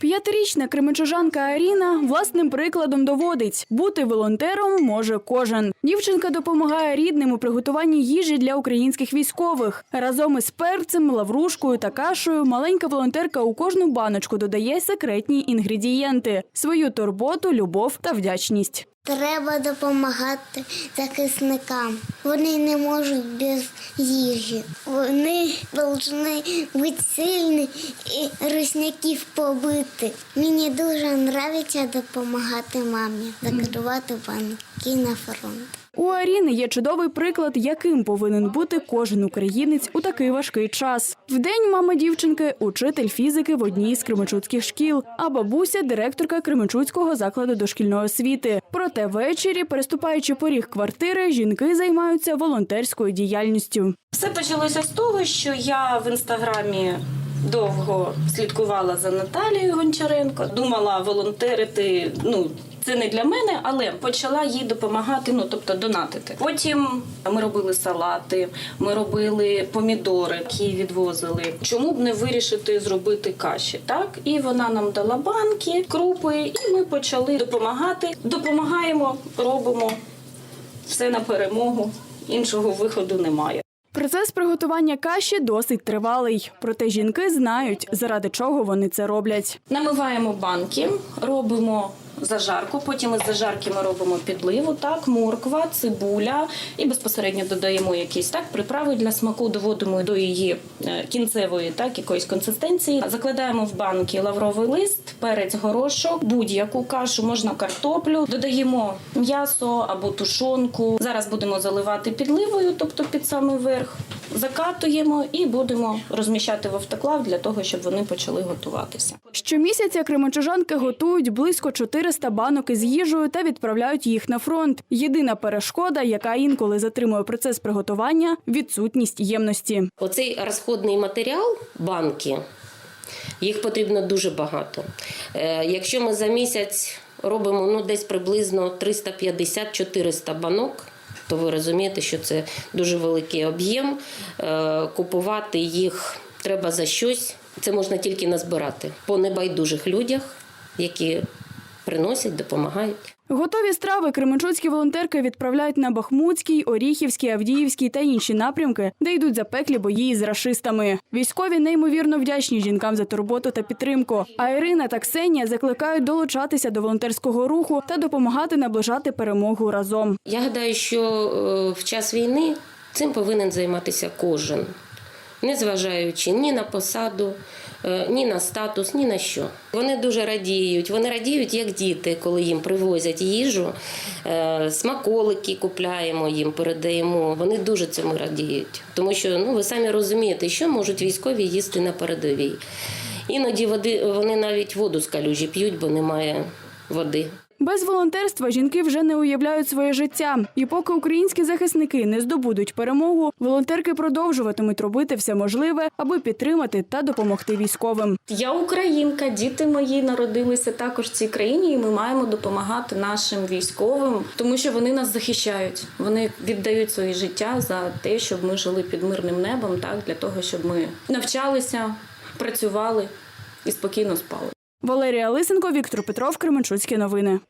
П'ятирічна кременчужанка Аріна власним прикладом доводить, бути волонтером може кожен. Дівчинка допомагає рідним у приготуванні їжі для українських військових. Разом із перцем, лаврушкою та кашею маленька волонтерка у кожну баночку додає секретні інгредієнти: свою турботу, любов та вдячність. Треба допомагати захисникам. Вони не можуть без їжі. Вони повинні бути сильні і русняків побити. Мені дуже подобається допомагати мамі, закривати банки на фронт. У Аріни є чудовий приклад, яким повинен бути кожен українець у такий важкий час. Вдень мама дівчинки учитель фізики в одній з кременчуцьких шкіл, а бабуся директорка Кременчуцького закладу дошкільної освіти. Проте ввечері, переступаючи поріг квартири, жінки займаються волонтерською діяльністю. Все почалося з того, що я в інстаграмі довго слідкувала за Наталією Гончаренко, думала волонтерити. Ну це не для мене, але почала їй допомагати. Ну тобто донатити. Потім ми робили салати, ми робили помідори, які відвозили. Чому б не вирішити зробити каші? Так і вона нам дала банки, крупи, і ми почали допомагати. Допомагаємо, робимо все на перемогу. Іншого виходу немає. Процес приготування каші досить тривалий. Проте жінки знають, заради чого вони це роблять. Намиваємо банки, робимо зажарку. Потім із зажарки ми робимо підливу, так, морква, цибуля і безпосередньо додаємо якісь так приправи для смаку, доводимо до її е, кінцевої так якоїсь консистенції. Закладаємо в банки лавровий лист, перець, горошок, будь-яку кашу, можна картоплю. Додаємо м'ясо або тушонку. Зараз будемо заливати підливою, тобто під самий верх. Закатуємо і будемо розміщати в автоклав для того, щоб вони почали готуватися. Щомісяця кременчужанки готують близько 400 банок із їжею та відправляють їх на фронт. Єдина перешкода, яка інколи затримує процес приготування відсутність ємності. Оцей розходний матеріал, банки, їх потрібно дуже багато. Е, Якщо ми за місяць робимо ну, десь приблизно 350-400 банок, то ви розумієте, що це дуже великий об'єм. Е, Купувати їх треба за щось. Це можна тільки назбирати по небайдужих людях, які приносять, допомагають. Готові страви кременчуцькі волонтерки відправляють на Бахмутський, Оріхівський, Авдіївський та інші напрямки, де йдуть запеклі бої з рашистами. Військові неймовірно вдячні жінкам за турботу та підтримку. А Ірина та Ксенія закликають долучатися до волонтерського руху та допомагати наближати перемогу разом. Я гадаю, що е, в час війни цим повинен займатися кожен, незважаючи ні на посаду, е, ні на статус, ні на що. Вони дуже радіють. Вони радіють, як діти, коли їм привозять їжу, е, смаколики купляємо їм, передаємо. Вони дуже цьому радіють, тому що ну ви самі розумієте, що можуть військові їсти на передовій. Іноді води вони навіть воду з калюжі п'ють, бо немає води. Без волонтерства жінки вже не уявляють своє життя. І поки українські захисники не здобудуть перемогу, волонтерки продовжуватимуть робити все можливе, аби підтримати та допомогти військовим. Я українка, діти мої народилися також в цій країні, і ми маємо допомагати нашим військовим, тому що вони нас захищають. Вони віддають своє життя за те, щоб ми жили під мирним небом, так для того, щоб ми навчалися, працювали і спокійно спали. Валерія Лисенко, Віктор Петров, Кременчуцькі новини.